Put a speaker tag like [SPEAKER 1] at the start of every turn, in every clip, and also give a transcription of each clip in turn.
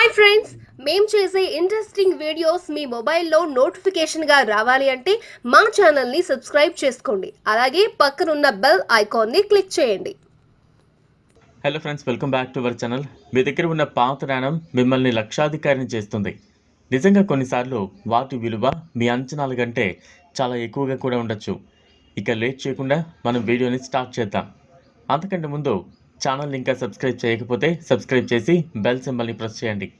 [SPEAKER 1] Hi friends మేము చేసే interesting videos మీ మొబైల్లో నోటిఫికేషన్గా రావాలి అంటే మా ఛానల్ని సబ్స్క్రైబ్ చేసుకోండి. అలాగే పక్కనున్న బెల్ ఐకాన్ని క్లిక్ చేయండి.
[SPEAKER 2] Hello friends welcome back to our channel మీ దగ్గర ఉన్న పాత నాణం మిమ్మల్ని లక్షాధికారిని చేస్తుంది. నిజంగా కొన్నిసార్లు వాటి విలువ మీ అంచనాల కంటే చాలా ఎక్కువగా కూడా ఉండొచ్చు. ఇక లేట్ చేయకుండా మనం వీడియోని స్టార్ట్ చేద్దాం. అంతకంటే ముందు ఛానల్ని ఇంకా సబ్స్క్రైబ్ చేయకపోతే సబ్స్క్రైబ్ చేసి బెల్ సింబల్ని ప్రెస్ చేయండి.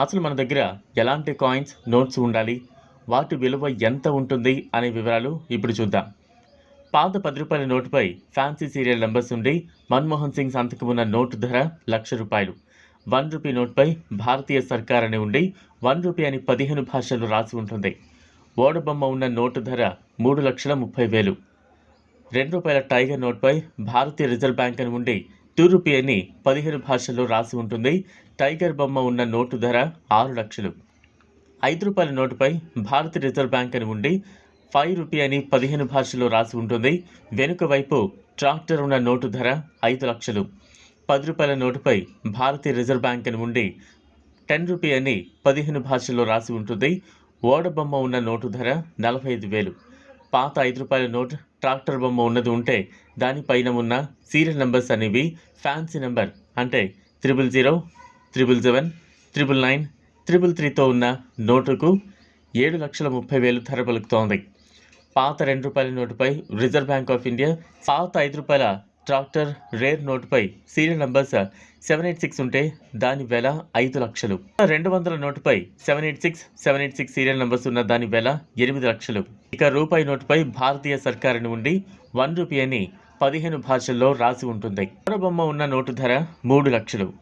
[SPEAKER 2] అసలు మన దగ్గర ఎలాంటి కాయిన్స్ నోట్స్ ఉండాలి? వాటి విలువ ఎంత ఉంటుంది అనే వివరాలు ఇప్పుడు చూద్దాం. పాత పది రూపాయల నోటుపై ఫ్యాన్సీ సీరియల్ నెంబర్స్ ఉండి మన్మోహన్ సింగ్ సంతకం ఉన్న నోటు ధర లక్ష రూపాయలు. వన్ రూపీ నోట్పై భారతీయ సర్కార్ అని ఉండి వన్ రూపీ అని పదిహేను భాషలు రాసి ఉంటుంది. ఓడబొమ్మ ఉన్న నోటు ధర మూడు లక్షల ముప్పై వేలు. రెండు రూపాయల టైగర్ నోట్పై భారతీయ రిజర్వ్ బ్యాంక్ అని ఉండి టూ రూపీ అని పదిహేను భాషల్లో రాసి ఉంటుంది. టైగర్ బొమ్మ ఉన్న నోటు ధర ఆరు లక్షలు. ఐదు రూపాయల నోటుపై భారతీయ రిజర్వ్ బ్యాంక్ అని ఉండి ఫైవ్ రూపీ అని పదిహేను భాషల్లో రాసి ఉంటుంది. వెనుక వైపు ట్రాక్టర్ ఉన్న నోటు ధర ఐదు లక్షలు. పది రూపాయల నోటుపై భారతీయ రిజర్వ్ బ్యాంక్ అని ఉండి టెన్ రూపీ అని పదిహేను భాషల్లో రాసి ఉంటుంది. ఓడబొమ్మ ఉన్న నోటు ధర నలభై ఐదు వేలు. పాత ఐదు రూపాయల నోట్ ట్రాక్టర్ బొమ్మ ఉన్నది ఉంటే దానిపైన ఉన్న సీరియల్ నెంబర్స్ అనేవి ఫ్యాన్సీ నెంబర్ అంటే triple zero triple seven triple nine triple త్రీతో ఉన్న నోటుకు ఏడు లక్షల ముప్పై వేలు ధర పలుకుతోంది. పాత రెండు రూపాయల నోటుపై రిజర్వ్ బ్యాంక్ ఆఫ్ ఇండియా పాత ఐదు రూపాయల tractor rare నోటుపై serial numbers seven eight six ఉంటే దాని వెల ఐదు లక్షలు. రెండు వందల నోటుపై seven eight six seven eight six serial numbers ఉన్న దాని వెల ఎనిమిది లక్షలు. ఇక రూపాయి నోటుపై భారతీయ సర్కారుని ఉండి వన్ రూపీ అని పదిహేను భాషల్లో రాసి ఉంటుంది. బొమ్మ ఉన్న నోటు ధర మూడు లక్షలు.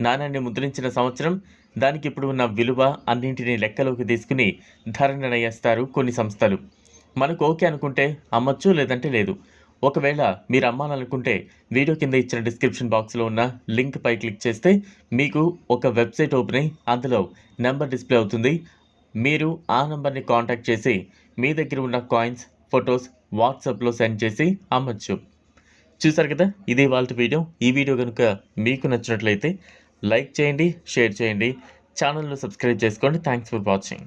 [SPEAKER 2] నాణ్యాన్ని ముద్రించిన సంవత్సరం దానికి ఇప్పుడు ఉన్న విలువ అన్నింటినీ లెక్కలోకి తీసుకుని ధర నిర్ణయిస్తారు కొన్ని సంస్థలు. మనకు ఓకే అనుకుంటే అమ్మచ్చు లేదంటే లేదు. ఒకవేళ మీరు అమ్మాలనుకుంటే వీడియో కింద ఇచ్చిన డిస్క్రిప్షన్ బాక్స్లో ఉన్న లింక్ పై క్లిక్ చేస్తే మీకు ఒక వెబ్సైట్ ఓపెన్ అయ్యి అందులో నెంబర్ డిస్ప్లే అవుతుంది. మీరు ఆ నెంబర్ని కాంటాక్ట్ చేసి మీ దగ్గర ఉన్న కాయిన్స్ ఫొటోస్ వాట్సాప్లో సెండ్ చేసి అమ్మచ్చు. చూసారు కదా? ఇది వాళ్ళ వీడియో. ఈ వీడియో కనుక మీకు నచ్చినట్లయితే లైక్ చేయండి షేర్ చేయండి. ఛానల్ను సబ్స్క్రైబ్ చేసుకోండి. Thanks for watching.